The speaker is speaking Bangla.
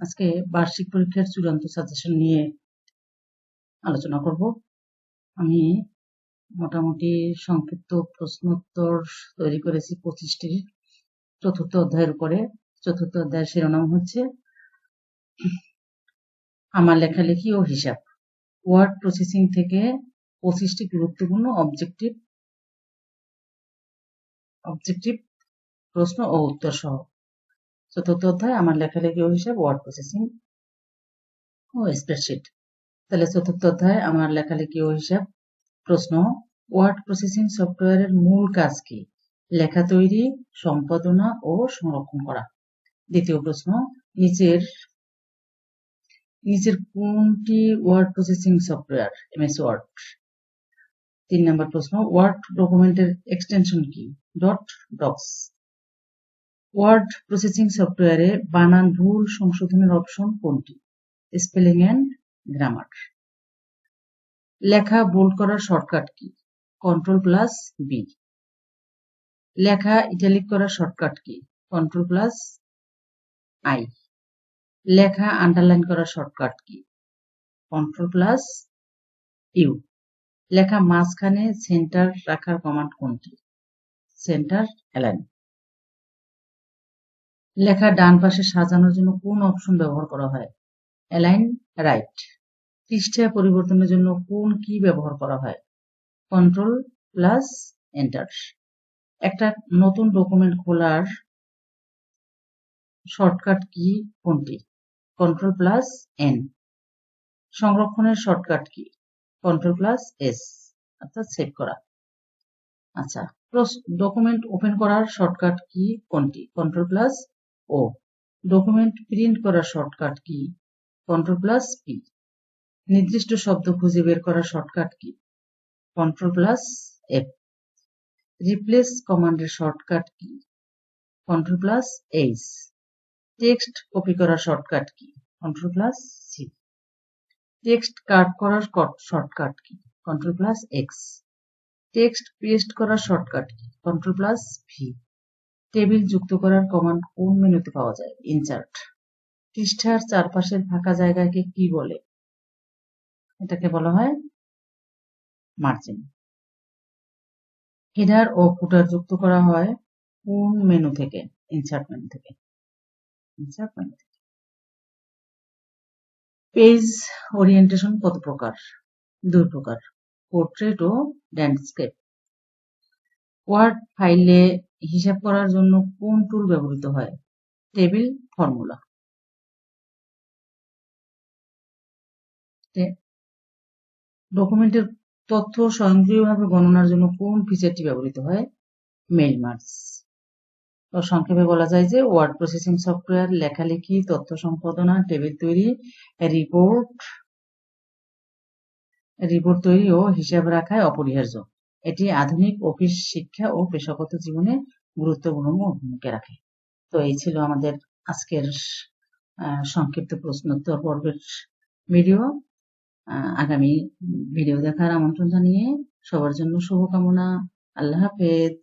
আজকে বার্ষিক পরীক্ষার চূড়ান্ত সাজেশন নিয়ে আলোচনা করব। আমি মোটামুটি সংক্ষিপ্ত প্রশ্নোত্তর তৈরি করেছি পঁচিশটির চতুর্থ অধ্যায়ের উপরে। চতুর্থ অধ্যায়ের শিরোনাম হচ্ছে আমার লেখালেখি ও হিসাব। ওয়ার্ড প্রসেসিং থেকে পঁচিশটি গুরুত্বপূর্ণ অবজেক্টিভ অবজেক্টিভ প্রশ্ন ও উত্তর সহ চতুর্থ অধ্যায়, আমার লেখালেখি ও হিসাব ওয়ার্ড প্রসেসিং ও স্প্রেডশিট তাহলে চতুর্থ অধ্যায়, আমার লেখালেখি ও হিসাব, প্রশ্ন ওয়ার্ড প্রসেসিং সফটওয়্যারের মূল কাজ কি? লেখা তৈরি, সম্পাদনা ও সংরক্ষণ করা। দ্বিতীয় প্রশ্ন নিচের নিচের কোনটি word processing software MS Word তিন নম্বর প্রশ্ন ওয়ার্ড ডকুমেন্টের এক্সটেনশন কি? ডট ডক্স ওয়ার্ড প্রসেসিং সফটওয়্যারে বানান ভুল সংশোধনের অপশন কোনটি? স্পেলিং অ্যান্ড গ্রামার লেখা বোল্ড করার শর্টকাট কি? কন্ট্রোল প্লাস বি লেখা ইটালিক করার শর্টকাট কি? কন্ট্রোল প্লাস আই লেখা আন্ডারলাইন করার শর্টকাট কি? কন্ট্রোল প্লাস ইউ লেখা মাঝখানে সেন্টার রাখার কমান্ড কোনটি? সেন্টার অ্যালাইন লেখা ডান পাশে সাজানোর জন্য কোন অপশন ব্যবহার করা হয়? Align, right. পৃষ্ঠা পরিবর্তনের জন্য কোন কি ব্যবহার করা হয়? Control plus enter. একটা নতুন ডকুমেন্ট খোলার শর্টকাট কি? কোনটি? Control plus N. সংরক্ষণের শর্টকাট কি? Control plus S. অর্থাৎ সেভ করা। আচ্ছা ডকুমেন্ট ওপেন করার শর্টকাট কি? কোনটি? Control plus O document print করার শর্টকাট কি? কন্ট্রোল প্লাস পি নির্দিষ্ট শব্দ খুঁজে বের করার শর্টকাট কি? কন্ট্রোল প্লাস এফ রিপ্লেস কমান্ডের শর্টকাট কি? Control plus H text copy করার শর্টকাট কি? Control plus C text cut করার শর্টকাট কি? Control plus X text paste করার শর্টকাট কি? কন্ট্রোল প্লাস ভি টেবিল যুক্ত করার কমান্ড কোন মেনুতে পাওয়া যায়? ইনসার্ট পৃষ্ঠার চারপাশের ফাঁকা জায়গাকে কি বলে? এটাকে বলা হয় মার্জিন হেডার ও ফুটার যুক্ত করা হয় কোন মেনু থেকে? ইনসার্ট মেনু থেকে। ইনসার্ট মেনু থেকে। পেজ ওরিয়েন্টেশন কত প্রকার? দুই প্রকার। পোর্ট্রেট ও ল্যান্ডস্কেপ ওয়ার্ড ফাইলে হিসাব করার জন্য কোন টুল ব্যবহৃত হয়? টেবিল ফর্মুলা ডকুমেন্টের তথ্য স্বয়ংক্রিয়ভাবে গণনার জন্য কোন ফিচারটি ব্যবহৃত হয়? মেইল মার্কস তো সংক্ষেপে বলা যায় যে ওয়ার্ড প্রসেসিং সফটওয়্যার লেখালেখি, তথ্য সম্পাদনা টেবিল তৈরি রিপোর্ট রিপোর্ট তৈরি ও হিসাব রাখায় অপরিহার্য। এটি আধুনিক অফিস শিক্ষা ও পেশাগত জীবনে গুরুত্বপূর্ণ ভূমিকা রাখে। তো এই ছিল আমাদের আজকের সংক্ষিপ্ত প্রশ্নোত্তর পর্বের ভিডিও আগামী ভিডিও দেখার আমন্ত্রণ জানিয়ে সবার জন্য শুভকামনা। আল্লাহ হাফেজ।